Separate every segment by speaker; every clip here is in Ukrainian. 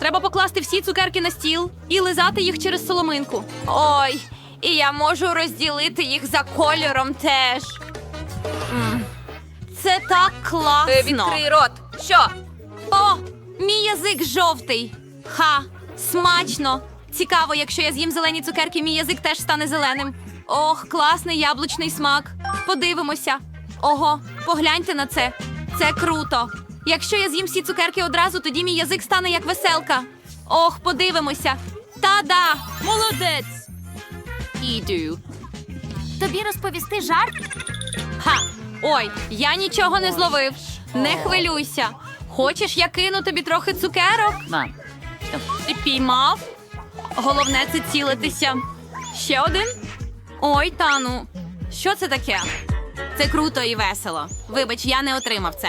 Speaker 1: Треба покласти всі цукерки на стіл і лизати їх через соломинку. Ой, і я можу розділити їх за кольором теж. М, Це так класно.
Speaker 2: Е, Відкрий рот. Що?
Speaker 1: О, мій язик жовтий. Ха, смачно. Цікаво, якщо я з'їм зелені цукерки, мій язик теж стане зеленим. Ох, класний яблучний смак. Подивимося. Ого, погляньте на це. Це круто. Якщо я з'їм всі цукерки одразу, тоді мій язик стане як веселка. Ох, подивимося. Та-да! Молодець! Іду.
Speaker 3: Тобі розповісти жарт?
Speaker 1: Ха! Ой, я нічого не зловив. Не хвилюйся. Хочеш, я кину тобі трохи цукерок? Ти піймав? Головне це цілитися. Ще один? Ой, Тану. Що це таке? Це круто і весело. Вибач, я не отримав це.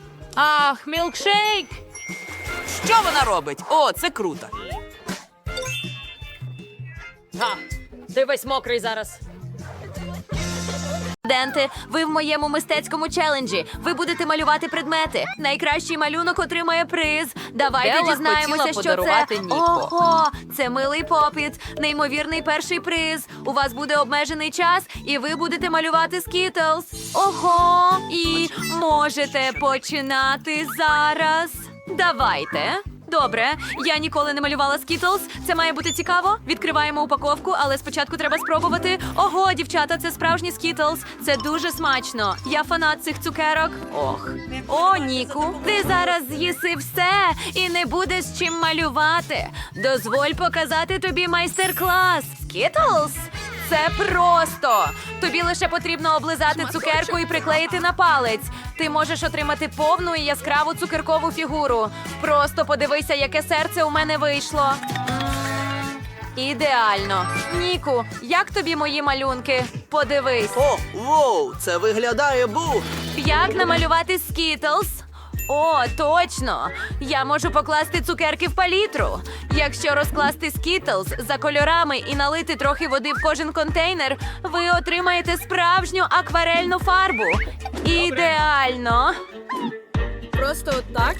Speaker 1: Ах, мілкшейк.
Speaker 2: Що вона робить? О, це круто.
Speaker 3: Га, ти весь мокрий зараз.
Speaker 1: Студенти, ви в моєму мистецькому челенджі. Ви будете малювати предмети. Найкращий малюнок отримає приз. Давайте
Speaker 2: Белла
Speaker 1: дізнаємося,
Speaker 2: хотіла
Speaker 1: що
Speaker 2: подарувати
Speaker 1: це.
Speaker 2: Ніко.
Speaker 1: Ого, це милий попіт, неймовірний перший приз. У вас буде обмежений час, і ви будете малювати скітлз. Ого, і можете починати зараз. Давайте. Добре, я ніколи не малювала скітлз. Це має бути цікаво. Відкриваємо упаковку, але спочатку треба спробувати. Ого, дівчата, це справжні скітлз. Це дуже смачно. Я фанат цих цукерок. Ох. О, Ніку, ти зараз з'їси все і не будеш чим малювати. Дозволь показати тобі майстер-клас. Скітлз? Це просто. Тобі лише потрібно облизати цукерку і приклеїти на палець. Ти можеш отримати повну і яскраву цукеркову фігуру. Просто подивися, яке серце у мене вийшло. Ідеально. Ніку, як тобі мої малюнки? Подивись.
Speaker 4: О, воу, це виглядає бу.
Speaker 1: Як намалювати скітлз?
Speaker 5: О, точно! Я можу покласти цукерки в палітру. Якщо розкласти скітлз за кольорами і налити трохи води в кожен контейнер, ви отримаєте справжню акварельну фарбу. Ідеально!
Speaker 6: Просто так?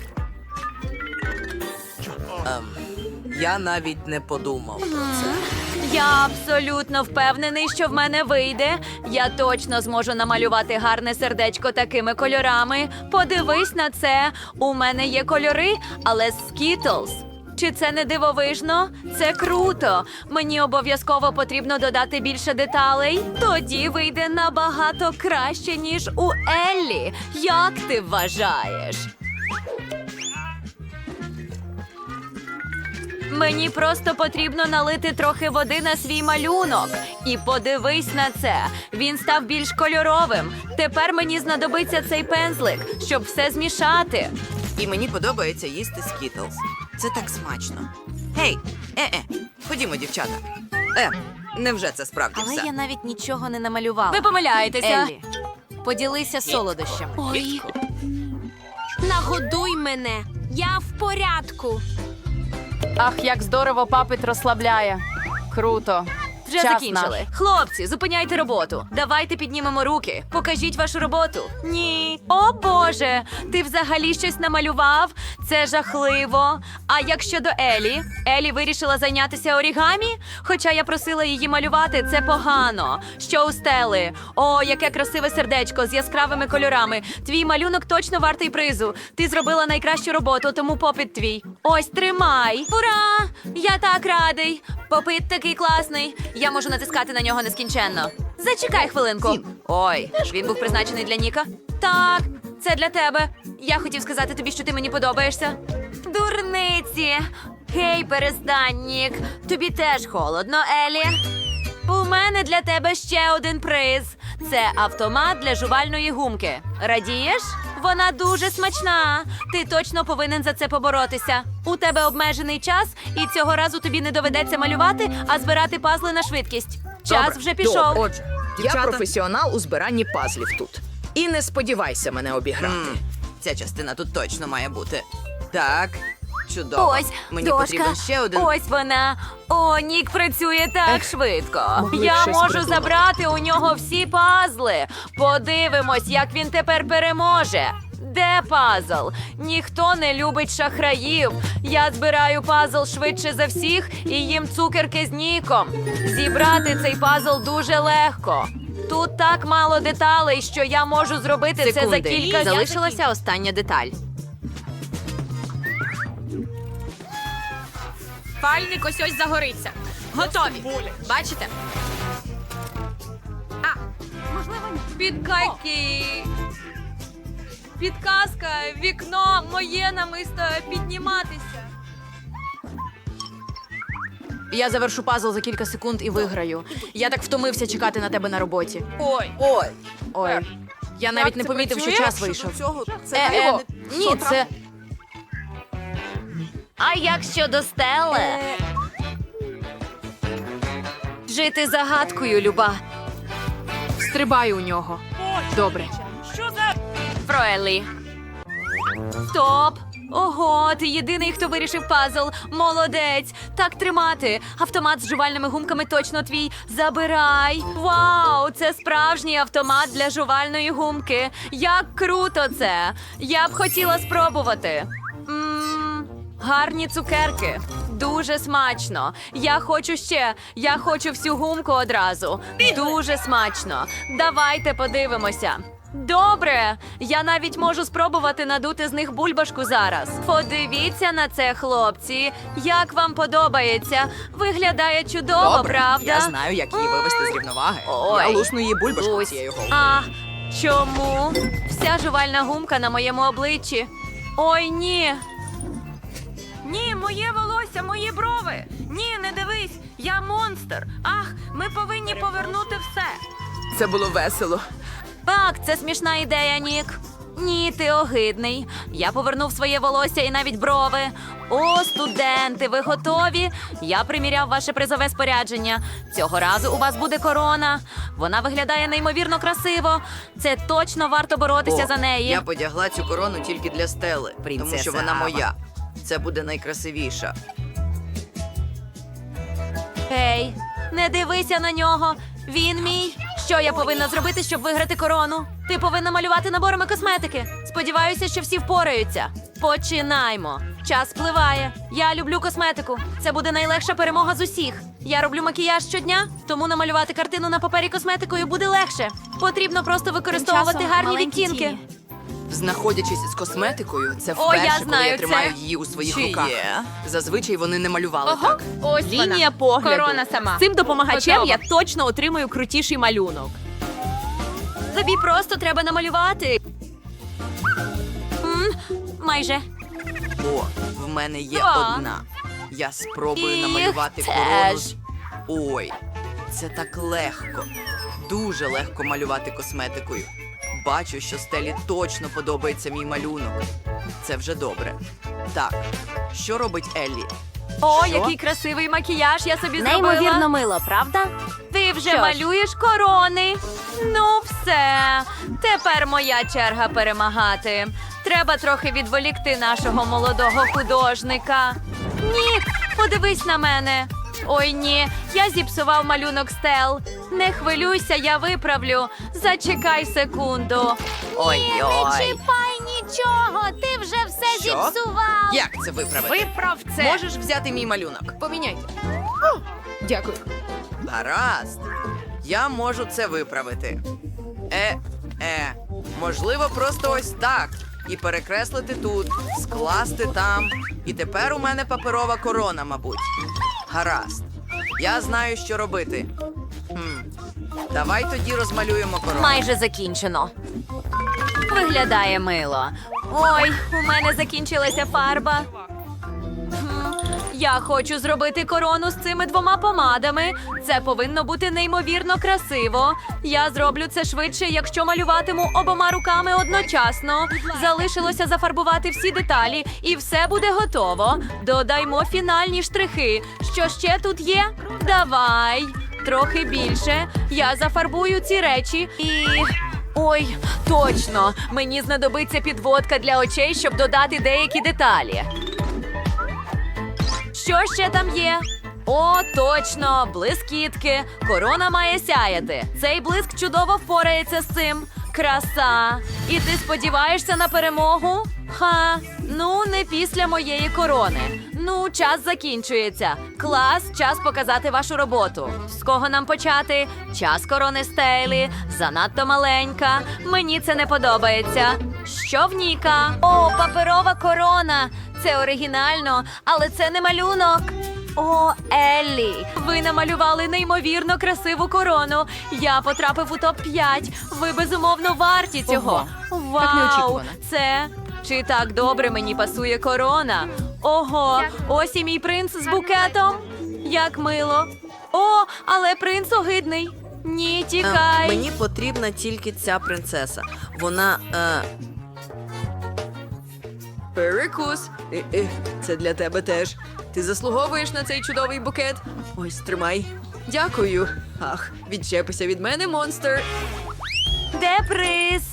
Speaker 4: Я навіть не подумав про це.
Speaker 5: Я абсолютно впевнений, що в мене вийде. Я точно зможу намалювати гарне сердечко такими кольорами. Подивись на це. У мене є кольори, але Skittles. Чи це не дивовижно? Це круто. Мені обов'язково потрібно додати більше деталей. Тоді вийде набагато краще, ніж у Еллі. Як ти вважаєш? Мені просто потрібно налити трохи води на свій малюнок. І подивись на це. Він став більш кольоровим. Тепер мені знадобиться цей пензлик, щоб все змішати.
Speaker 4: І мені подобається їсти скітлз. Це так смачно. Гей, е-е, ходімо, дівчата. Е, невже це справді
Speaker 7: Але
Speaker 4: все?
Speaker 7: я навіть нічого не намалювала.
Speaker 5: Ви помиляєтеся.
Speaker 7: Еллі, поділися солодощами.
Speaker 1: Ой. Нагодуй мене. Я в порядку.
Speaker 2: Ах, як здорово папит розслабляє. Круто.
Speaker 5: Вже
Speaker 2: Час
Speaker 5: закінчили.
Speaker 2: наш.
Speaker 5: Хлопці, зупиняйте роботу. Давайте піднімемо руки. Покажіть вашу роботу. Ні. О Боже, ти взагалі щось намалював? Це жахливо. А як щодо Елі? Елі вирішила зайнятися орігамі? Хоча я просила її малювати, це погано. Що у стели? О, яке красиве сердечко з яскравими кольорами. Твій малюнок точно вартий призу. Ти зробила найкращу роботу, тому попит твій. Ось тримай. Ура! Я так радий. Попит такий класний. Я можу натискати на нього нескінченно. Зачекай хвилинку. Ой, він був призначений для Ніка. Так, це для тебе. Я хотів сказати тобі, що ти мені подобаєшся. Дурниці. Гей, перестань, Нік. Тобі теж холодно, Елі. У мене для тебе ще один приз. Це автомат для жувальної гумки. Радієш? Вона дуже смачна. Ти точно повинен за це поборотися. У тебе обмежений час, і цього разу тобі не доведеться малювати, а збирати пазли на швидкість. Час
Speaker 8: Добре,
Speaker 5: вже пішов.
Speaker 8: добре. Отже, я професіонал у збиранні пазлів тут. І не сподівайся мене обіграти.
Speaker 4: М, Ця частина тут точно має бути. Так, чудово.
Speaker 5: Ось
Speaker 4: Мені
Speaker 5: дошка.
Speaker 4: потрібен ще один.
Speaker 5: Ось вона. О, Нік працює так швидко.
Speaker 8: могли б
Speaker 5: Я
Speaker 8: щось
Speaker 5: можу
Speaker 8: придумати.
Speaker 5: забрати у нього всі пазли. Подивимось, як він тепер переможе. Де пазл? Ніхто не любить шахраїв. Я збираю пазл швидше за всіх і їм цукерки з ніком. Зібрати цей пазл дуже легко. Тут так мало деталей, що я можу зробити це за
Speaker 7: Секунди.
Speaker 5: кілька
Speaker 7: Залишилася остання деталь.
Speaker 1: Пальник ось ось загориться. Готові. Бачите?
Speaker 5: Підкаки. Підказка, вікно моє намисто підніматися.
Speaker 2: Я завершу пазл за кілька секунд і виграю. Я так втомився чекати на тебе на роботі.
Speaker 4: Ой, ой.
Speaker 2: Ой. Я навіть не помітив, що час вийшов. Е, е, ні, це
Speaker 5: А як щодо стеле? Жити загадкою, Люба.
Speaker 2: стрибаю у нього. Добре.
Speaker 5: Фроелі. Стоп! Ого, ти єдиний, хто вирішив пазл. Молодець! Так тримати. Автомат з жувальними гумками точно твій. Забирай. Вау! Це справжній автомат для жувальної гумки. Як круто це! Я б хотіла спробувати. Гарні цукерки. Дуже смачно. Я хочу ще. Я хочу всю гумку одразу. Дуже смачно. Давайте подивимося. Добре, я навіть можу спробувати надути з них бульбашку зараз. Подивіться на це, хлопці. Як вам подобається? Виглядає чудово,
Speaker 4: Добре,
Speaker 5: правда?
Speaker 4: я знаю, як її вивести з рівноваги.
Speaker 5: Ой.
Speaker 4: Я лусну її бульбашку
Speaker 5: Ось.
Speaker 4: цією головою.
Speaker 5: А чому? Вся жувальна гумка на моєму обличчі. Ой, ні. Ні, моє волосся, мої брови. Ні, не дивись, я монстр. Ах, ми повинні повернути все.
Speaker 4: Це було весело.
Speaker 5: Так, це смішна ідея, Нік. Ні, ти огидний. Я повернув своє волосся і навіть брови. О, студенти, ви готові? Я приміряв ваше призове спорядження. Цього разу у вас буде корона. Вона виглядає неймовірно красиво. Це точно варто боротися
Speaker 4: О,
Speaker 5: за неї.
Speaker 4: Я подягла цю корону тільки для стели, тому що вона
Speaker 7: Ава.
Speaker 4: моя. Це буде найкрасивіша.
Speaker 5: Гей, не дивися на нього. Він мій. Що я повинна зробити, щоб виграти корону? Ти повинна малювати наборами косметики. Сподіваюся, що всі впораються. Починаймо. Час спливає. Я люблю косметику. Це буде найлегша перемога з усіх. Я роблю макіяж щодня, тому намалювати картину на папері косметикою буде легше. Потрібно просто використовувати
Speaker 7: часом
Speaker 5: гарні
Speaker 7: маленькі
Speaker 5: відтінки.
Speaker 7: тіні.
Speaker 8: Знаходячись з косметикою, це
Speaker 5: О,
Speaker 8: вперше,
Speaker 5: я
Speaker 8: коли
Speaker 5: знаю
Speaker 8: я
Speaker 5: це.
Speaker 8: тримаю її у своїх
Speaker 4: Чи
Speaker 8: руках.
Speaker 4: є?
Speaker 8: Зазвичай вони не малювали так.
Speaker 1: Ось
Speaker 2: Лінія погляду.
Speaker 1: Корона сама.
Speaker 2: З цим допомагачем
Speaker 1: Готово.
Speaker 2: я точно отримую крутіший малюнок.
Speaker 5: Тобі просто треба намалювати. М, майже.
Speaker 4: О, в мене є
Speaker 5: А.
Speaker 4: одна. Я спробую
Speaker 5: І
Speaker 4: намалювати
Speaker 5: теж.
Speaker 4: корону. з- Ой, це так легко. Дуже легко малювати косметикою. Бачу, що стелі точно подобається мій малюнок. Це вже добре. Так, що робить Еллі?
Speaker 5: О,
Speaker 4: Що?
Speaker 5: який красивий макіяж я собі
Speaker 7: Неймовірно
Speaker 5: зробила.
Speaker 7: мило, правда?
Speaker 5: Ти вже
Speaker 7: Що ж.
Speaker 5: малюєш корони. Ну, все. Тепер моя черга перемагати. Треба трохи відволікти нашого молодого художника. Ні, подивись на мене. Ой, ні, я зіпсував малюнок стел. Не хвилюйся, я виправлю. Зачекай секунду. Ой-ой.
Speaker 9: чіпай нічого, ти вже все
Speaker 4: Що? Як це виправити?
Speaker 1: Виправ це.
Speaker 4: Можеш взяти мій малюнок?
Speaker 1: Поміняйте.
Speaker 8: Дякую.
Speaker 4: Гаразд. Я можу це виправити. Е, е, можливо, просто ось так. І перекреслити тут, скласти там. І тепер у мене паперова корона, мабуть. Гаразд. Я знаю, що робити. Хм. Давай тоді розмалюємо корову.
Speaker 5: Майже закінчено. Виглядає мило. Ой, у мене закінчилася фарба. Я хочу зробити корону з цими двома помадами. Це повинно бути неймовірно красиво. Я зроблю це швидше, якщо малюватиму обома руками одночасно. Залишилося зафарбувати всі деталі, і все буде готово. Додаймо фінальні штрихи. Що ще тут є? Давай. Трохи більше. Я зафарбую ці речі і. Ой, точно! Мені знадобиться підводка для очей, щоб додати деякі деталі. Що ще там є? О, точно, блискітки. Корона має сяяти. Цей блиск чудово впорається з цим. Краса. І ти сподіваєшся на перемогу? Ха, ну не після моєї корони. Ну, час закінчується. Клас, час показати вашу роботу. З кого нам почати? Час корони стейлі. Занадто маленька. Мені це не подобається. Що в Ніка? О, паперова корона. Це оригінально, але це не малюнок. О, Еллі, ви намалювали неймовірно красиву корону. Я потрапив у топ 5 Ви безумовно варті цього. Вау,
Speaker 8: так неочікувано.
Speaker 5: це чи так добре мені пасує корона? Ого, ось і мій принц з букетом. Як мило. О, але принц огидний. Ні, тікай.
Speaker 10: Е, Мені потрібна тільки ця принцеса. Вона. Е...
Speaker 8: Перекус. Це для тебе теж. Ти заслуговуєш на цей чудовий букет. Ось тримай. Дякую. Ах, відчепися від мене, монстр.
Speaker 5: Де приз?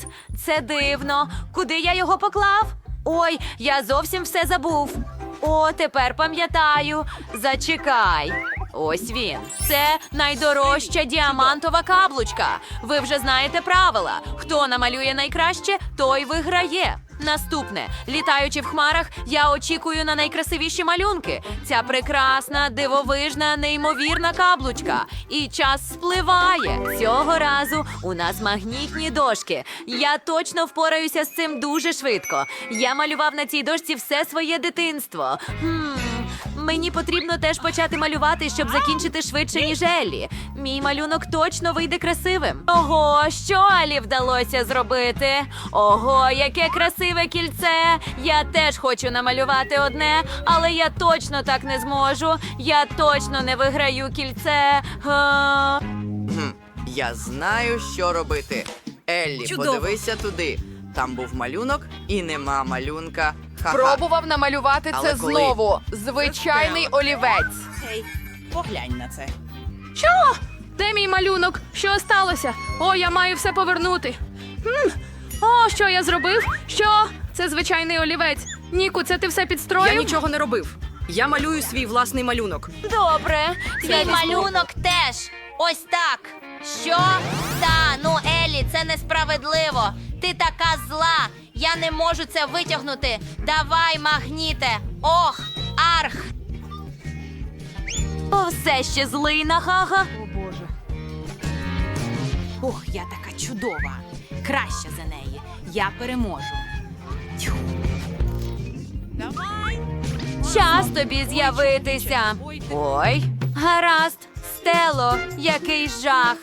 Speaker 5: Це дивно. Куди я його поклав? Ой, я зовсім все забув. О, тепер пам'ятаю. Зачекай. Ось він. Це найдорожча діамантова каблучка. Ви вже знаєте правила. Хто намалює найкраще, той виграє. Наступне, літаючи в хмарах, я очікую на найкрасивіші малюнки. Ця прекрасна, дивовижна, неймовірна каблучка. І час спливає. Цього разу у нас магнітні дошки. Я точно впораюся з цим дуже швидко. Я малював на цій дошці все своє дитинство. Хм, мені потрібно теж почати малювати, щоб закінчити швидше, ніж Еллі. Мій малюнок точно вийде красивим. Ого, що Алі вдалося зробити? Ого, яке красиве кільце! Я теж хочу намалювати одне, але я точно так не зможу. Я точно не виграю кільце. Га.
Speaker 4: Я знаю, що робити. Еллі,
Speaker 5: Чудово.
Speaker 4: подивися туди. Там був малюнок і нема малюнка. Ха-ха.
Speaker 11: Пробував намалювати
Speaker 4: Але
Speaker 11: це
Speaker 4: коли?
Speaker 11: знову. Звичайний олівець.
Speaker 12: Поглянь на це. Що?
Speaker 11: Де мій малюнок? Що сталося? О, я маю все повернути. Хм. О, що я зробив? Що? Це звичайний олівець. Ніку, це ти все підстроїв?
Speaker 10: Я нічого не робив. Я малюю свій власний малюнок.
Speaker 5: Добре, твій малюнок теж. Ось так. Що? Та, ну Елі, це несправедливо. Ти така зла. Я не можу це витягнути. Давай, магніте. Ох, арх. О, все ще злий на гага. О, Боже.
Speaker 1: Ох, я така чудова. Краща за неї. Я переможу.
Speaker 5: Час тобі з'явитися. Ой, гаразд, Стело, який жах.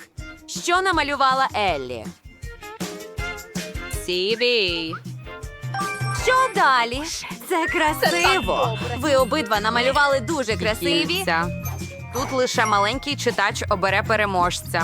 Speaker 5: Що намалювала Еллі? Сібі. Що далі? Це красиво. Ви обидва намалювали дуже красиві. Тут лише маленький читач обере переможця.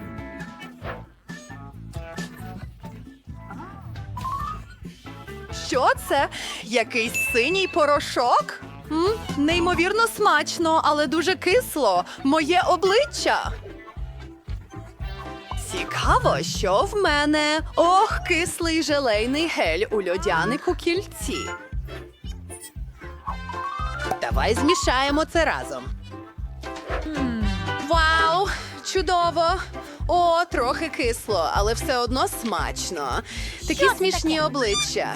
Speaker 6: Що це? Якийсь синій порошок? М? Неймовірно смачно, але дуже кисло. Моє обличчя. Цікаво, що в мене. Ох, кислий желейний гель у льодянику кільці. Давай змішаємо це разом. Вау! Чудово! О, трохи кисло, але все одно смачно. Такі смішні обличчя.